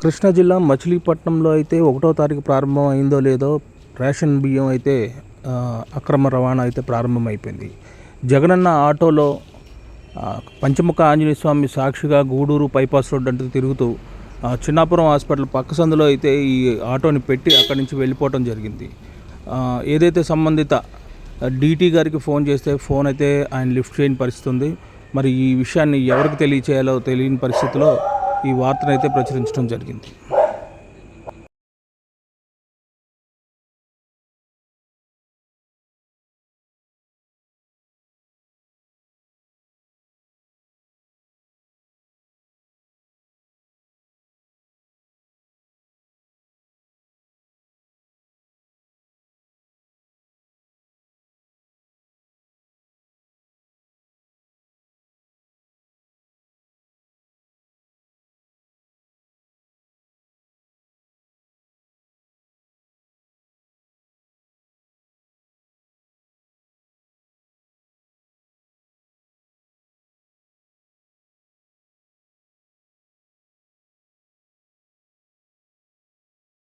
కృష్ణా జిల్లా మచిలీపట్నంలో అయితే ఒకటో తారీఖు ప్రారంభం అయిందో లేదో రేషన్ బియ్యం అయితే అక్రమ రవాణా అయితే ప్రారంభమైపోయింది. జగనన్న ఆటోలో పంచముఖ ఆంజనేయ స్వామి సాక్షిగా గూడూరు బైపాస్ రోడ్ అంటూ తిరుగుతూ చిన్నాపురం హాస్పిటల్ పక్క సందులో అయితే ఈ ఆటోని పెట్టి అక్కడి నుంచి వెళ్ళిపోవటం జరిగింది. ఏదైతే సంబంధిత డీటీ గారికి ఫోన్ చేస్తే ఫోన్ అయితే ఆయన లిఫ్ట్ చేయని పరిస్థితి ఉంది మరి ఈ విషయాన్ని ఎవరికి తెలియచేయాలో తెలియని పరిస్థితిలో ఈ వార్తను అయితే ప్రచురించడం జరిగింది.